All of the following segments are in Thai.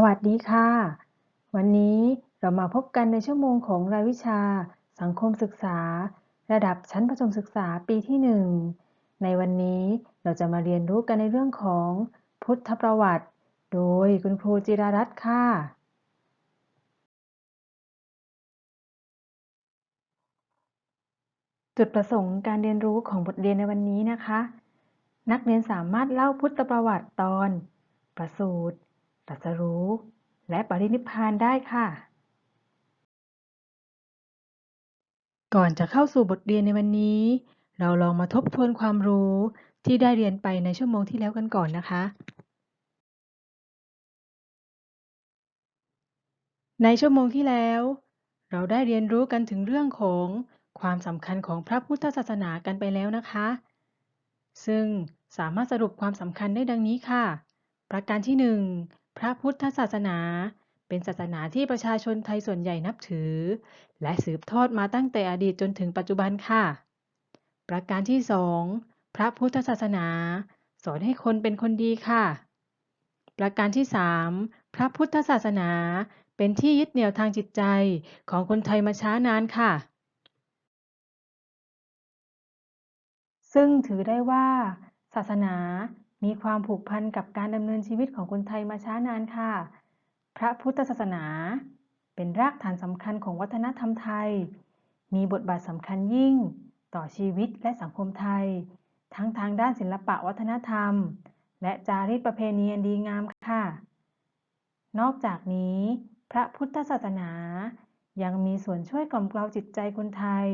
สวัสดีค่ะ วันนี้เรามาพบกันในชั่วโมงของรายวิชา สังคมศึกษา ระดับชั้นประถมศึกษาปีที่ 1 ในวันนี้เราจะมาเรียนรู้กันในเรื่องของพุทธประวัติ โดยคุณครูจิรารัตน์ค่ะ จุดประสงค์การเรียนรู้ของบทเรียนในวันนี้นะคะ นักเรียนสามารถเล่าพุทธประวัติตอน ประสูติ ตรัสรู้ และปรินิพพานได้ค่ะ ก่อนจะเข้าสู่บทเรียนในวันนี้ เราลองมาทบทวนความรู้ที่ได้เรียนไปในชั่วโมงที่แล้วกันก่อนนะคะ ในชั่วโมงที่แล้ว เราได้เรียนรู้กันถึงเรื่องของความสำคัญของพระพุทธศาสนากันไปแล้วนะคะ ซึ่งสามารถสรุปความสำคัญได้ดังนี้ค่ะ ประการที่ 1 พระพุทธศาสนา เป็นศาสนาที่ประชาชนไทยส่วนใหญ่นับถือ และสืบทอดมาตั้งแต่อดีตจนถึงปัจจุบันค่ะ ประการที่2พระพุทธศาสนา สอนให้คนเป็นคนดีค่ะ ประการที่3พระพุทธศาสนาเป็นที่ยึดเหนี่ยวทางจิตใจของคนไทยมาช้านานค่ะ ซึ่งถือได้ว่า ศาสนา มีความผูกพันกับการดำเนินชีวิตของคนไทยมาช้านานค่ะ พระพุทธศาสนา เป็นรากฐานสำคัญของวัฒนธรรมไทย มีบทบาทสำคัญยิ่ง ต่อชีวิตและสังคมไทย ทั้งทางด้านศิลปะวัฒนธรรม และจารีตประเพณีอันดีงามค่ะ นอกจากนี้ พระพุทธศาสนายังมีส่วนช่วยกล่อมเกลาจิตใจคนไทย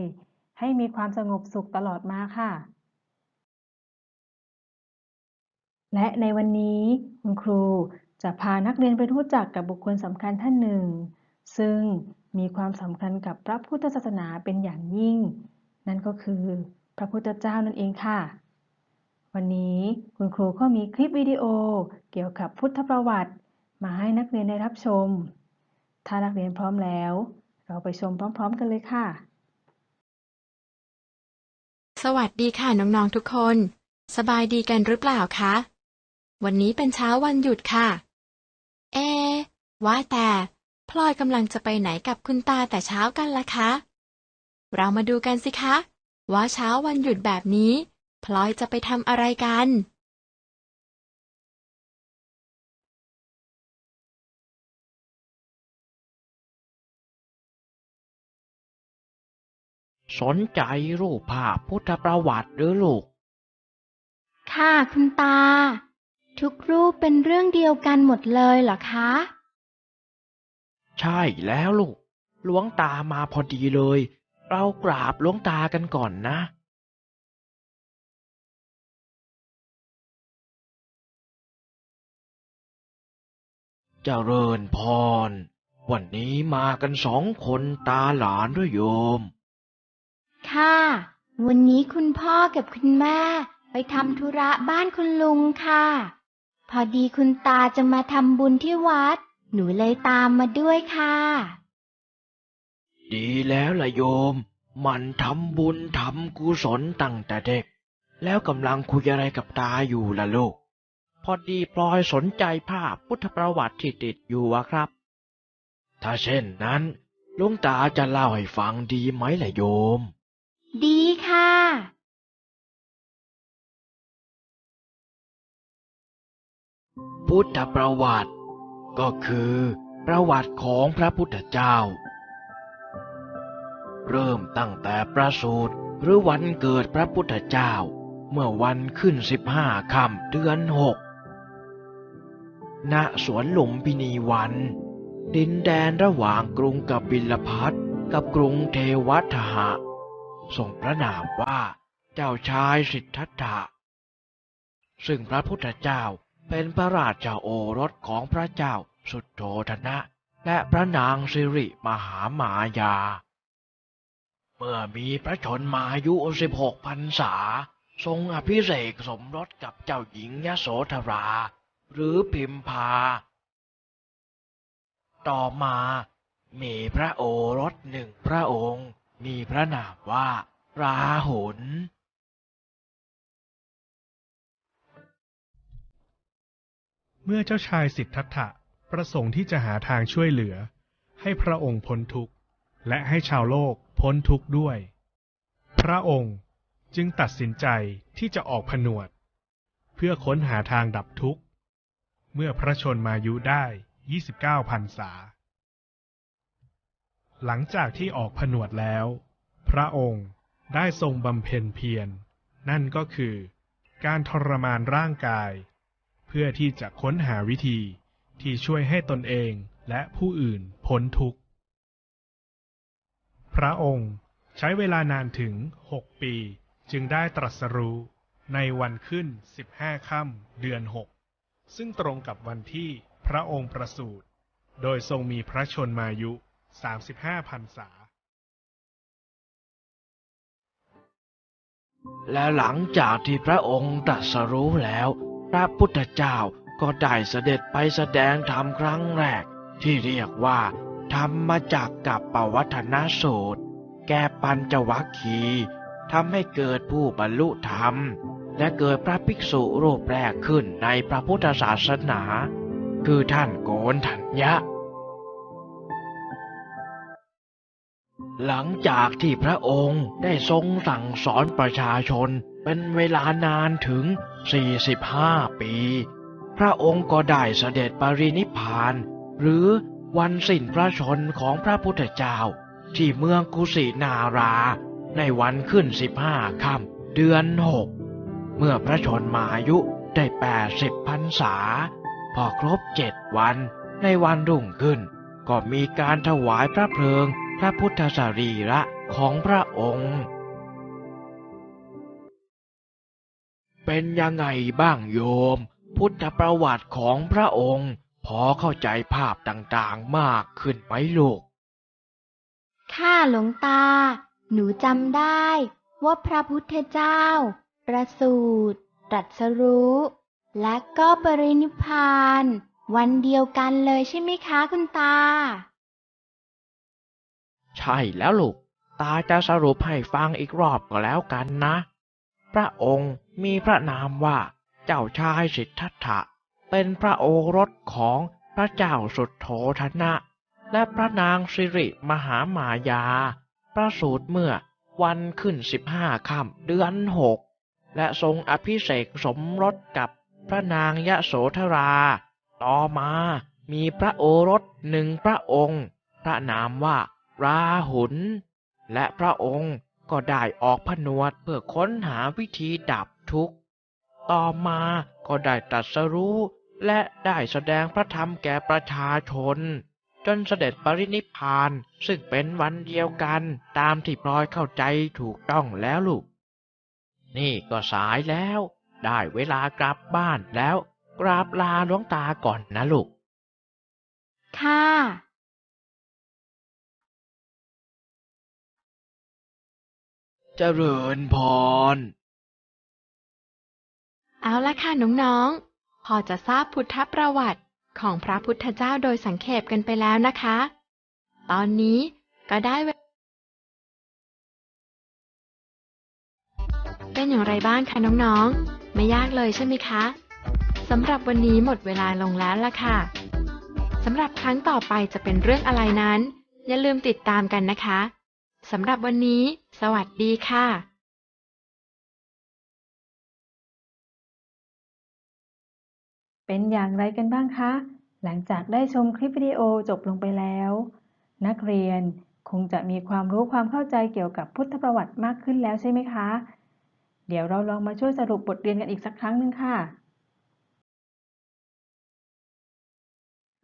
ให้มีความสงบสุขตลอดมาค่ะ และในวันนี้คุณครูจะพานักเรียนไปรู้จักกับบุคคลสำคัญท่านหนึ่ง ซึ่งมีความสำคัญกับพระพุทธศาสนาเป็นอย่างยิ่ง นั่นก็คือ พระพุทธเจ้านั่นเองค่ะ วันนี้คุณครูก็มีคลิปวิดีโอเกี่ยวกับพุทธประวัติ มาให้นักเรียนได้รับชม ถ้านักเรียนพร้อมแล้ว เราไปชมพร้อม ๆ กันเลยค่ะ สวัสดีค่ะน้องๆทุกคน สบายดีกันหรือเปล่าคะ วันนี้เป็นเช้าวันหยุดค่ะ เอะว่าแต่พลอยกำลังจะไปไหนกับคุณตาแต่เช้ากันล่ะคะ เรามาดูกันสิคะ ว่าเช้าวันหยุดแบบนี้ พลอยจะไปทำอะไรกัน สนใจรูปภาพพุทธประวัติหรือลูก ค่ะคุณตา ทุกรูปเป็นเรื่องเดียวกันหมดเลยเหรอคะ ใช่แล้วลูกหลวงตามาพอดีเลย เรากราบหลวงตากันก่อนนะ เจริญพร วันนี้มากันสองคนตาหลานด้วยโยม ค่ะ วันนี้คุณพ่อกับคุณแม่ ไปทำธุระบ้านคุณลุงค่ะพ อดีคุณตาจะมาทำบุญที่วัด หนูเลยตามมาด้วยค่ะ ดีแล้วล่ะโยม มันทำบุญทำกุศลตั้งแต่เด็ก แล้วกำลังคุยอะไรกับตาอยู่ล่ะลูก พอดีปลอยสนใจภาพพุทธประวัติที่ติดอยู่อะครับ ถ้าเช่นนั้นหลวงตาจะเล่าให้ฟังดีไหมล่ะโยม ดีค่ะ พุทธประวัติ ก็คือประวัติของพระพุทธเจ้า เริ่มตั้งแต่ประสูติหรือวันเกิดพระพุทธเจ้า เมื่อวันขึ้นสิบห้าค่ำเดือนหกณสวนหลุมพินีวัน ดินแดนระหว่างกรุงกบิลพัทกับกรุงเทวัฏหะส่งพระนามว่าเจ้าชายสิทธัตถะ ซึ่งพระพุทธเจ้า เป็นพระราชาโอรสของพระเจ้าสุดโทธนะ และพระนางสิริมหามายา เมื่อมีพระชนมายุสิบหกพรรษา ทรงอภิเษกสมรสกับเจ้าหญิงยโสธรา หรือพิมพา ต่อมามีพระโอรสหนึ่งพระองค์ มีพระนามว่าราหุล เมื่อเจ้าชายสิทธัตถะประสงค์ที่จะหาทางช่วยเหลือ ให้พระองค์พ้นทุกข์ และให้ชาวโลกพ้นทุกข์ด้วย พระองค์จึงตัดสินใจที่จะออกผนวด เพื่อค้นหาทางดับทุกข์ เมื่อพระชนมายุได้ 29พรรษา หลังจากที่ออกผนวดแล้ว พระองค์ได้ทรงบำเพ็ญเพียร นั่นก็คือ การทรมานร่างกาย พื่อที่จะค้นหาวิธีที่ช่วยให้ตนเองและผู้อื่นพ้นทุกข์ พระองค์ใช้เวลานานถึงหกปีจึงได้ตรัสรู้ในวันขึ้น15ค่ำเดือน6ซึ่งตรงกับวันที่พระองค์ประสูติ โดยทรงมีพระชนมายุ 35พรรษา และหลังจากที่พระองค์ตรัสรู้แล้ว ระพุทธเจ้าก็ได้เสด็จไปแสดงธรรมครั้งแรก ที่เรียกว่า ธรรมจากกับปวัฒนสูตร แก่ปัญจวัคคีทำให้เกิดผู้บรรลุธรรม และเกิดพระภิกษุรูปแรกขึ้นในพระพุทธศาสนา คือท่านโกนทัญญะ หลังจากที่พระองค์ได้ทรงสั่งสอนประชาชน เป็นเวลานานถึง 45 ปี พระองค์ก็ได้เสด็จปรินิพาน หรือวันสิ้นพระชนของพระพุทธเจ้า ที่เมืองกุสินารา ในวันขึ้น 15ค่ำเดือน 6 เมื่อพระชนมาอายุได้ 80พรรษา พอครบเจ็ดวันในวันรุ่งขึ้น ก็มีการถวายพระเพลิงพระพุทธสรีระของพระองค์ เป็นยังไงบ้างโยม พุทธประวัติของพระองค์ พอเข้าใจภาพต่างๆมากขึ้นไหมลูกค่ะหลวงตา หนูจำได้ว่าพระพุทธเจ้า ประสูติตรัสรู้ และก็ปรินิพพาน วันเดียวกันเลยใช่ไหมคะคุณตา ใช่แล้วลูก ตาจะสรุปให้ฟังอีกรอบก็แล้วกันนะ พระองค์มีพระนามว่าเจ้าชายสิทธัตถะ เป็นพระโอรสของพระเจ้าสุดโธธนะ และพระนางสิริมหามายา ประสูติเมื่อวันขึ้นสิบห้าค่ำเดือนหก และทรงอภิเษกสมรสกับพระนางยะโสธรา ต่อมามีพระโอรสหนึ่งพระองค์ พระนามว่าราหุลและพระองค์ ก็ได้ออกผนวดเพื่อค้นหาวิธีดับทุกข์ ต่อมาก็ได้ตรัสรู้และได้แสดงพระธรรมแก่ประชาชน จนเสด็จปรินิพพานซึ่งเป็นวันเดียวกันตามที่พลอยเข้าใจถูกต้องแล้วลูก นี่ก็สายแล้ว ได้เวลากลับบ้านแล้ว กราบลาหลวงตาก่อนนะลูก ค่ะ เจริญพร เอาละค่ะน้องๆ พอจะทราบพุทธประวัติของพระพุทธเจ้าโดยสังเขปกันไปแล้วนะคะ ตอนนี้ก็ได้เวเป็นอย่างไรบ้างคะน้องๆ ไม่ยากเลยใช่ไหมคะ สำหรับวันนี้หมดเวลาลงแล้วล่ะค่ะ สำหรับครั้งต่อไปจะเป็นเรื่องอะไรนั้น อย่าลืมติดตามกันนะคะ สำหรับวันนี้ สวัสดีค่ะเป็นอย่างไรกันบ้างคะ หลังจากได้ชมคลิปวิดีโอจบลงไปแล้ว นักเรียนคงจะมีความรู้ความเข้าใจเกี่ยวกับพุทธประวัติมากขึ้นแล้วใช่ไหมคะ เดี๋ยวเราลองมาช่วยสรุปบทเรียนกันอีกสักครั้งหนึ่งค่ะ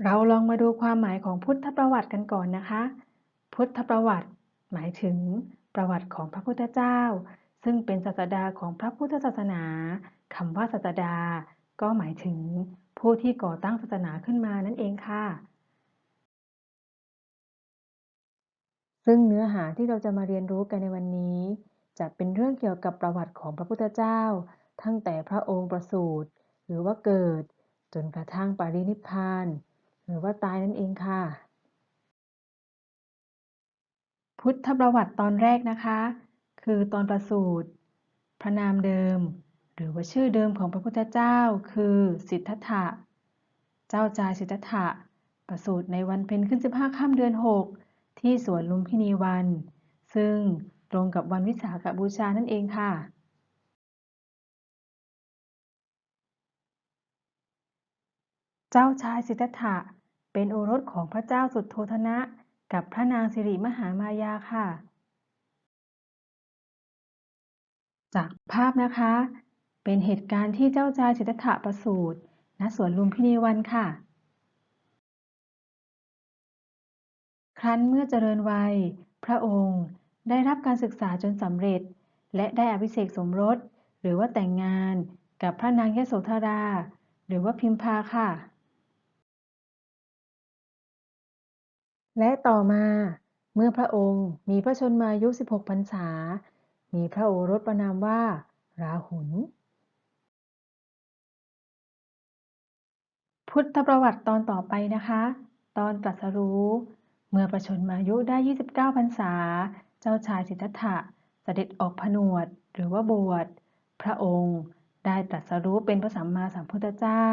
เราลองมาดูความหมายของพุทธประวัติกันก่อนนะคะ พุทธประวัติ หมายถึงประวัติของพระพุทธเจ้า ซึ่งเป็นศาสดาของพระพุทธศาสนาคำว่าศาสดา ก็หมายถึงผู้ที่ก่อตั้งศาสนาขึ้นมานั่นเองค่ะ ซึ่งเนื้อหาที่เราจะมาเรียนรู้กันในวันนี้ จะเป็นเรื่องเกี่ยวกับประวัติของพระพุทธเจ้า ตั้งแต่พระองค์ประสูติหรือว่าเกิด จนกระทั่งปรินิพพาน หรือว่าตายนั่นเองค่ะ พุทธประวัติตอนแรกนะคะ คือตอนประสูติพระนามเดิม หรือว่าชื่อเดิมของพระพุทธเจ้า คือสิทธัตถะ เจ้าชายสิทธัตถะ ประสูติในวันเพ็ญขึ้น 15ค่ำเดือน 6 ที่สวนลุมพินีวัน ซึ่งตรงกับวันวิสาขบูชานั่นเองค่ะ เจ้าชายสิทธัตถะเป็นโอรสของพระเจ้าสุทโธทนะ กับพระนางสิริมหามายาค่ะ จากภาพนะคะ เป็นเหตุการณ์ที่เจ้าชายสิตถะประสูติณสวนลุมพินีวันค่ะ ครั้นเมื่อเจริญวัย พระองค์ได้รับการศึกษาจนสำเร็จ และได้อภิเษกสมรส หรือว่าแต่งงานกับพระนางยโสธรา หรือว่าพิมพาค่ะ และต่อมาเมื่อพระองค์มีพระชนมายุ 16 พรรษา มีพระโอรสประนามว่า ราหุล พุทธประวัติตอนต่อไปนะคะ ตอนตรัสรู้ เมื่อประชนมายุได้ 29 พรรษา เจ้าชายสิทธัตถะเสด็จออกผนวดหรือว่าบวช พระองค์ได้ตรัสรู้เป็นพระสัมมาสัมพุทธเจ้า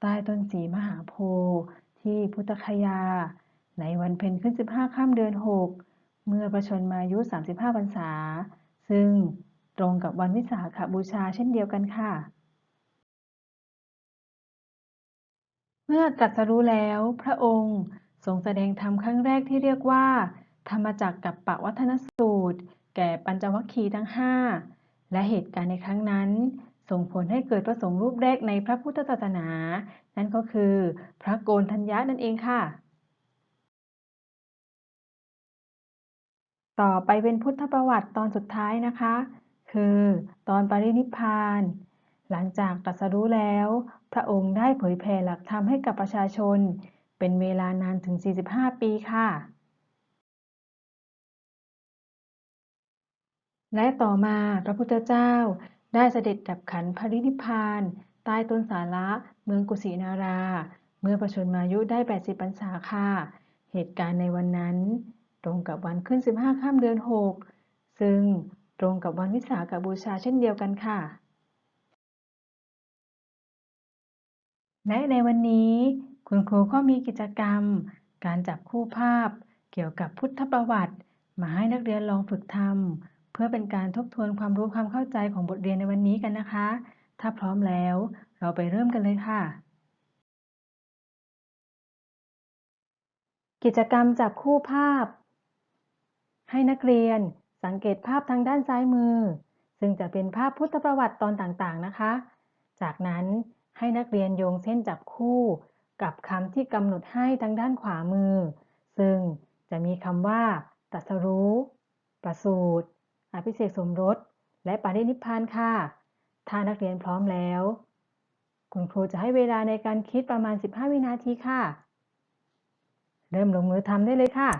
ใต้ต้นสีมหาโพธิ์ที่พุทธคยา ในวันเพ็ญขึ้น 15ค่ำเดือน 6 เมื่อประชนมายุ 35พรรษา ซึ่งตรงกับวันวิสาขบูชาเช่นเดียวกันค่ะ เมื่อตรัสรู้แล้วพระองค์ทรงแสดงธรรมครั้งแรกที่เรียกว่า ธรรมจักกับปวัฒนสูตร แก่ปัญจวัคคีย์ทั้งห้าและเหตุการณ์ในครั้งนั้น ส่งผลให้เกิดพระสงฆ์รูปแรกในพระพุทธศาสนา นั่นก็คือ พระโกนทัญญะนั่นเองค่ะ ต่อไปเป็นพุทธประวัติตอนสุดท้ายนะคะ คือตอนปรินิพาน หลังจากตรัสรู้แล้ว พระองค์ได้เผยแผ่หลักธรรมให้กับประชาชน เป็นเวลานานถึง 45 ปีค่ะ และต่อมาพระพุทธเจ้าได้เสด็จดับขันธ์ปรินิพพาน ใต้ต้นสาระเมืองกุสินารา เมื่อประชนมายุได้ 80 พรรษาค่ะ เหตุการณ์ในวันนั้น ตรงกับวันขึ้น 15ค่ำเดือน 6 ซึ่งตรงกับวันวิสาขบูชาเช่นเดียวกันค่ะ และในวันนี้คุณครูก็มีกิจกรรม การจับคู่ภาพ เกี่ยวกับพุทธประวัติ มาให้นักเรียนลองฝึกทำเพื่อเป็นการทบทวนความรู้ความเข้าใจของบทเรียนในวันนี้กันนะคะ ถ้าพร้อมแล้วเราไปเริ่มกันเลยค่ะกิจกรรมจับคู่ภาพ ให้นักเรียนสังเกตภาพทางด้านซ้ายมือ ซึ่งจะเป็นภาพพุทธประวัติตอนต่างๆนะคะ จากนั้นให้นักเรียนโยงเส้นจับคู่ กับคำที่กำหนดให้ทางด้านขวามือ ซึ่งจะมีคำว่าตรัสรู้ ประสูติอภิเษกสมรส และปรินิพพานค่ะ ถ้านักเรียนพร้อมแล้ว คุณครูจะให้เวลาในการคิดประมาณ 15 วินาทีค่ะ เริ่มลงมือทำได้เลยค่ะ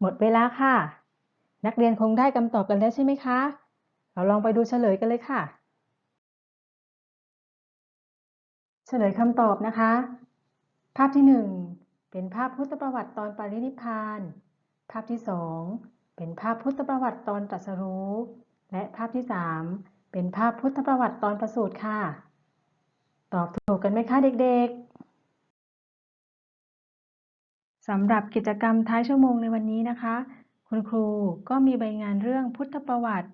หมดเวลาค่ะ นักเรียนคงได้คำตอบกันแล้วใช่ไหมคะ เราลองไปดูเฉลยกันเลยค่ะ เฉลยคำตอบนะคะ ภาพที่หนึ่งเป็นภาพพุทธประวัติตอนปรินิพาน ภาพที่สองเป็นภาพพุทธประวัติตอนตรัสรู้ และภาพที่สามเป็นภาพพุทธประวัติตอนประสูติค่ะ ตอบถูกกันไหมคะเด็กๆ สำหรับกิจกรรมท้ายชั่วโมงในวันนี้นะคะ คุณครูก็มีใบงานเรื่องพุทธประวัติ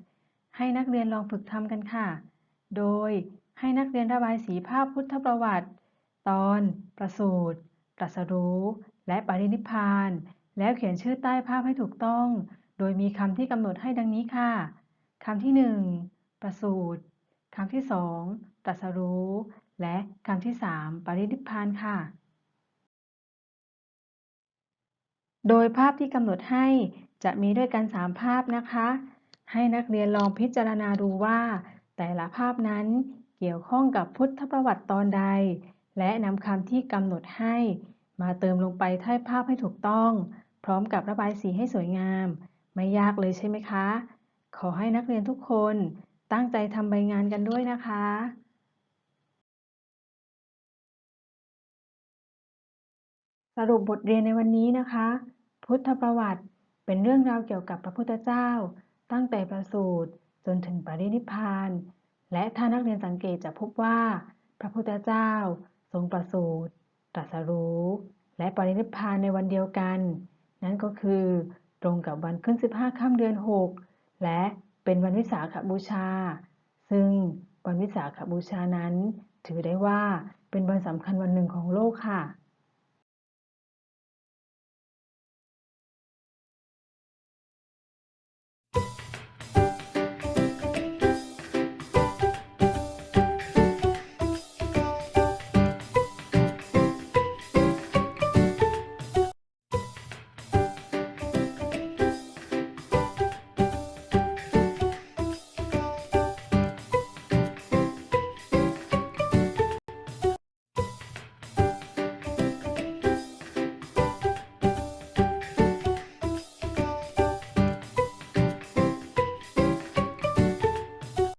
ให้นักเรียนลองฝึกทำกันค่ะ โดยให้นักเรียนระบายสีภาพพุทธประวัติ ตอน ประสูติตรัสรู้ และปรินิพพาน แล้วเขียนชื่อใต้ภาพให้ถูกต้อง โดยมีคำที่กำหนดให้ดังนี้ค่ะคำที่หนึ่งประสูติคำที่สองตรัสรู้ และคำที่สามปรินิพพานค่ะ โดยภาพที่กำหนดให้จะมีด้วยกัน 3 ภาพนะคะ ให้นักเรียนลองพิจารณาดูว่า แต่ละภาพนั้นเกี่ยวข้องกับพุทธประวัติตอนใด และนำคำที่กำหนดให้ มาเติมลงไปใต้ภาพให้ถูกต้อง พร้อมกับระบายสีให้สวยงาม ไม่ยากเลยใช่ไหมคะ ขอให้นักเรียนทุกคนตั้งใจทำใบงานกันด้วยนะคะสรุปบทเรียนในวันนี้นะคะ พุทธประวัติเป็นเรื่องราวเกี่ยวกับพระพุทธเจ้า ตั้งแต่ประสูติจนถึงปรินิพพาน และถ้านักเรียนสังเกตจะพบว่า พระพุทธเจ้า ทรงประสูติตรัสรู้ และปรินิพพานในวันเดียวกัน นั่นก็คือตรงกับวันขึ้น 15ค่ำเดือน 6 และเป็นวันวิสาขบูชา ซึ่งวันวิสาขบูชานั้น ถือได้ว่าเป็นวันสำคัญวันหนึ่งของโลกค่ะ